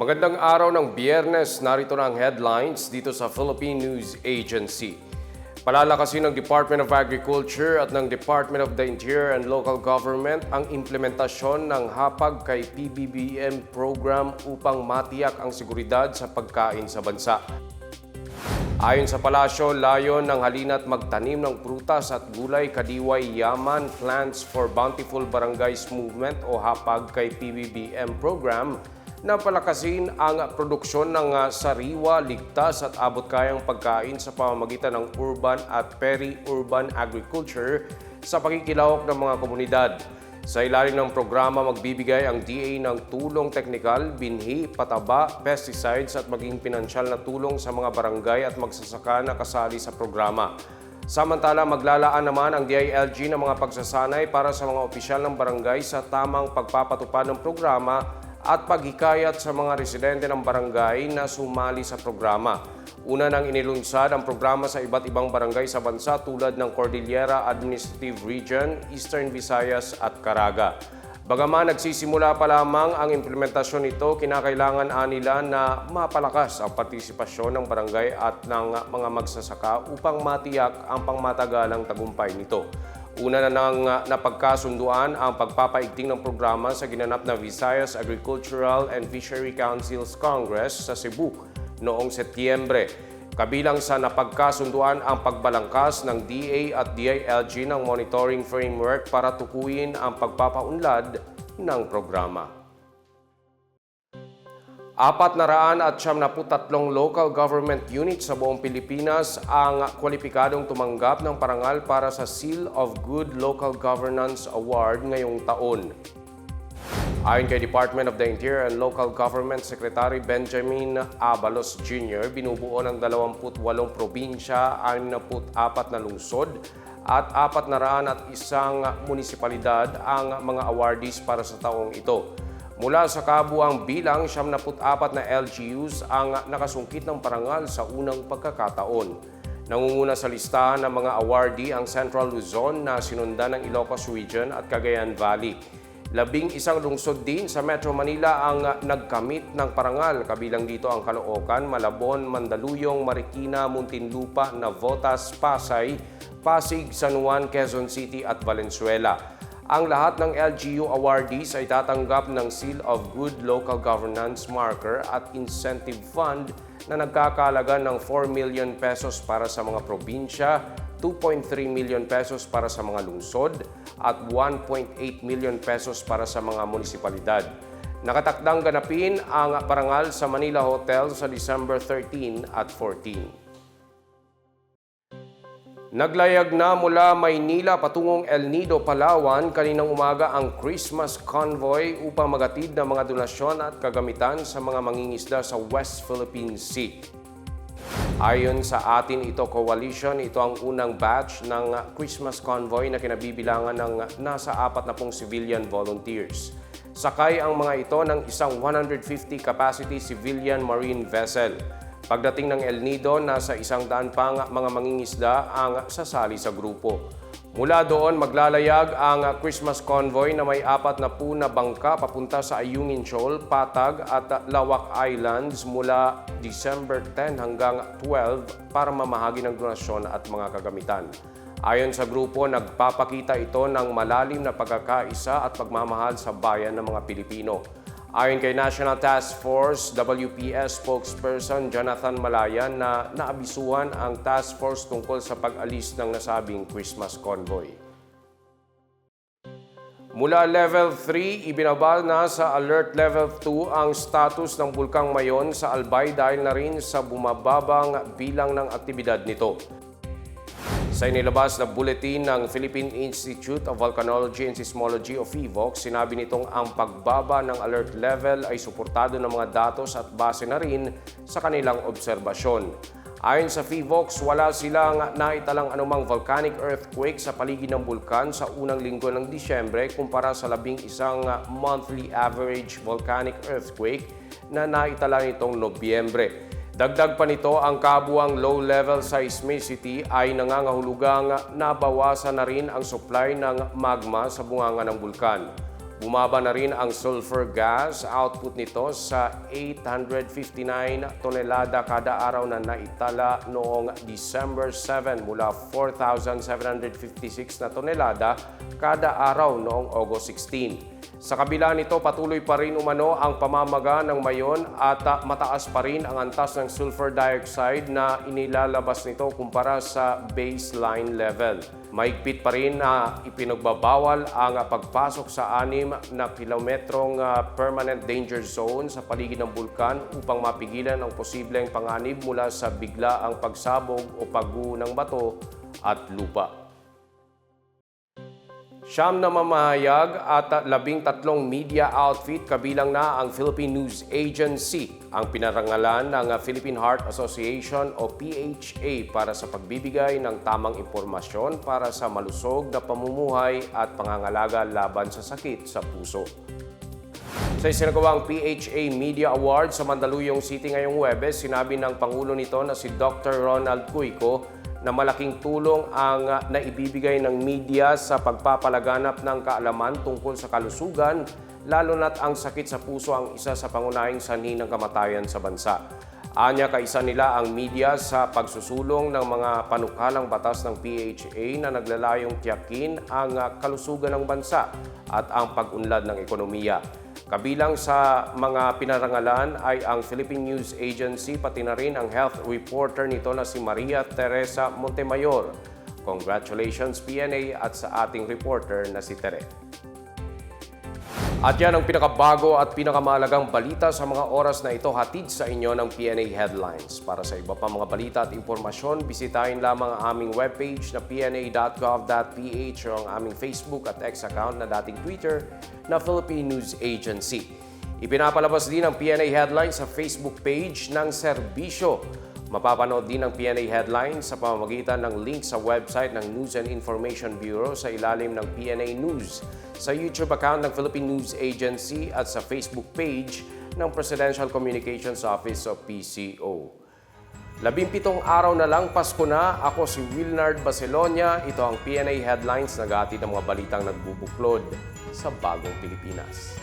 Magandang araw ng biyernes, narito na ang headlines dito sa Philippine News Agency. Palalakasin ng Department of Agriculture at ng Department of the Interior and Local Government ang implementasyon ng hapag kay PBBM program upang matiyak ang seguridad sa pagkain sa bansa. Ayon sa palasyo, layon ng halina't magtanim ng prutas at gulay kadiway yaman plans for bountiful barangays movement o hapag kay PBBM program na palakasin ang produksyon ng ah, sariwa, ligtas at abot kayang pagkain sa pamamagitan ng urban at peri-urban agriculture sa pakikilahok ng mga komunidad. Sa ilalim ng programa, magbibigay ang DA ng tulong teknikal, binhi, pataba, pesticides at maging pinansyal na tulong sa mga barangay at magsasaka na kasali sa programa. Samantala, maglalaan naman ang DILG ng mga pagsasanay para sa mga opisyal ng barangay sa tamang pagpapatupad ng programa at paghikayat sa mga residente ng barangay na sumali sa programa. Una nang inilunsad ang programa sa iba't ibang barangay sa bansa tulad ng Cordillera Administrative Region, Eastern Visayas at Caraga. Bagaman nagsisimula pa lamang ang implementasyon nito, kinakailangan anila na mapalakas ang partisipasyon ng barangay at ng mga magsasaka upang matiyak ang pangmatagalang tagumpay nito. Una na nang uh, napagkasunduan ang pagpapaigting ng programa sa ginanap na Visayas Agricultural and Fishery Councils Congress sa Cebu noong Setyembre. Kabilang sa napagkasunduan ang pagbalangkas ng DA at DILG ng monitoring framework para tukuyin ang pagpapaunlad ng programa. Apat na raan at siyam tatlong local government units sa buong Pilipinas ang kwalipikadong tumanggap ng parangal para sa Seal of Good Local Governance Award ngayong taon. Ayon kay Department of the Interior and Local Government Secretary Benjamin Abalos Jr., binubuo ng 28 probinsya, 64 na lungsod at 400 at isang munisipalidad ang mga awardees para sa taong ito. Mula sa kabuang bilang, 74 na LGUs ang nakasungkit ng parangal sa unang pagkakataon. Nangunguna sa listahan ng mga awardee ang Central Luzon na sinundan ng Ilocos Region at Cagayan Valley. Labing isang lungsod din sa Metro Manila ang nagkamit ng parangal. Kabilang dito ang Caloocan, Malabon, Mandaluyong, Marikina, Muntinlupa, Navotas, Pasay, Pasig, San Juan, Quezon City at Valenzuela. Ang lahat ng LGU awardees ay tatanggap ng Seal of Good Local Governance Marker at Incentive Fund na nagkakalaga ng 4 million pesos para sa mga probinsya, 2.3 million pesos para sa mga lungsod at 1.8 million pesos para sa mga munisipalidad. Nakatakdang ganapin ang parangal sa Manila Hotel sa December 13 at 14. Naglayag na mula Maynila patungong El Nido, Palawan kaninang umaga ang Christmas Convoy upang magatid ng mga donasyon at kagamitan sa mga mangingisda sa West Philippine Sea. Ayon sa atin ito coalition, ito ang unang batch ng Christmas Convoy na kinabibilangan ng nasa 40 civilian volunteers. Sakay ang mga ito ng isang 150 capacity civilian marine vessel. Pagdating ng El Nido, nasa isang daan pang mga mangingisda ang sasali sa grupo. Mula doon, maglalayag ang Christmas convoy na may apat na po na bangka papunta sa Ayungin Shoal, Patag at Lawak Islands mula December 10 hanggang 12 para mamahagi ng donasyon at mga kagamitan. Ayon sa grupo, nagpapakita ito ng malalim na pagkakaisa at pagmamahal sa bayan ng mga Pilipino. Ayon kay National Task Force WPS spokesperson Jonathan Malayan na naabisuhan ang task force tungkol sa pag-alis ng nasabing Christmas convoy. Mula level 3, ibinaba na sa alert level 2 ang status ng Bulkang Mayon sa Albay dahil na rin sa bumababang bilang ng aktibidad nito. Sa inilabas na bulletin ng Philippine Institute of Volcanology and Seismology o PHIVOLCS, sinabi nitong ang pagbaba ng alert level ay suportado ng mga datos at base na rin sa kanilang obserbasyon. Ayon sa PHIVOLCS, wala silang naitalang anumang volcanic earthquake sa paligid ng bulkan sa unang linggo ng Disyembre kumpara sa labing isang monthly average volcanic earthquake na naitala nitong Nobyembre. Dagdag pa nito, ang kabuang low-level seismicity ay nangangahulugang nabawasan na rin ang supply ng magma sa bunganga ng bulkan. Bumaba na rin ang sulfur gas output nito sa 859 tonelada kada araw na naitala noong December 7 mula 4,756 na tonelada kada araw noong August 16. Sa kabila nito, patuloy pa rin umano ang pamamaga ng mayon at ah, mataas pa rin ang antas ng sulfur dioxide na inilalabas nito kumpara sa baseline level. Maigpit pa rin na ipinagbabawal ang ah, pagpasok sa anim na kilometrong ah, permanent danger zone sa paligid ng bulkan upang mapigilan ang posibleng panganib mula sa bigla ang pagsabog o pagguho ng bato at lupa. Siyam na mamahayag at labing tatlong media outfit kabilang na ang Philippine News Agency ang pinarangalan ng Philippine Heart Association o PHA para sa pagbibigay ng tamang impormasyon para sa malusog na pamumuhay at pangangalaga laban sa sakit sa puso. Sa isinagawang PHA Media Award sa Mandaluyong City ngayong Webes, sinabi ng Pangulo nito na si Dr. Ronald Cuico na malaking tulong ang uh, naibibigay ng media sa pagpapalaganap ng kaalaman tungkol sa kalusugan, lalo na't ang sakit sa puso ang isa sa pangunahing sanhi ng kamatayan sa bansa. Anya kaisa nila ang media sa pagsusulong ng mga panukalang batas ng PHA na naglalayong tiyakin ang uh, kalusugan ng bansa at ang pag-unlad ng ekonomiya. Kabilang sa mga pinarangalan ay ang Philippine News Agency pati na rin ang health reporter nito na si Maria Teresa Montemayor. Congratulations PNA at sa ating reporter na si Tere. At yan ang pinakabago at pinakamalagang balita sa mga oras na ito hatid sa inyo ng PNA Headlines. Para sa iba pa mga balita at impormasyon, bisitahin lamang ang aming webpage na pna.gov.ph o ang aming Facebook at X account na dating Twitter na Philippine News Agency. Ipinapalabas din ang PNA Headlines sa Facebook page ng serbisyo. Mapapanood din ang PNA Headlines sa pamamagitan ng link sa website ng News and Information Bureau sa ilalim ng PNA News, sa YouTube account ng Philippine News Agency at sa Facebook page ng Presidential Communications Office o PCO. Labimpitong araw na lang Pasko na, ako si Wilnard Baselonia. Ito ang PNA Headlines na gati ng mga balitang nagbubuklod sa bagong Pilipinas.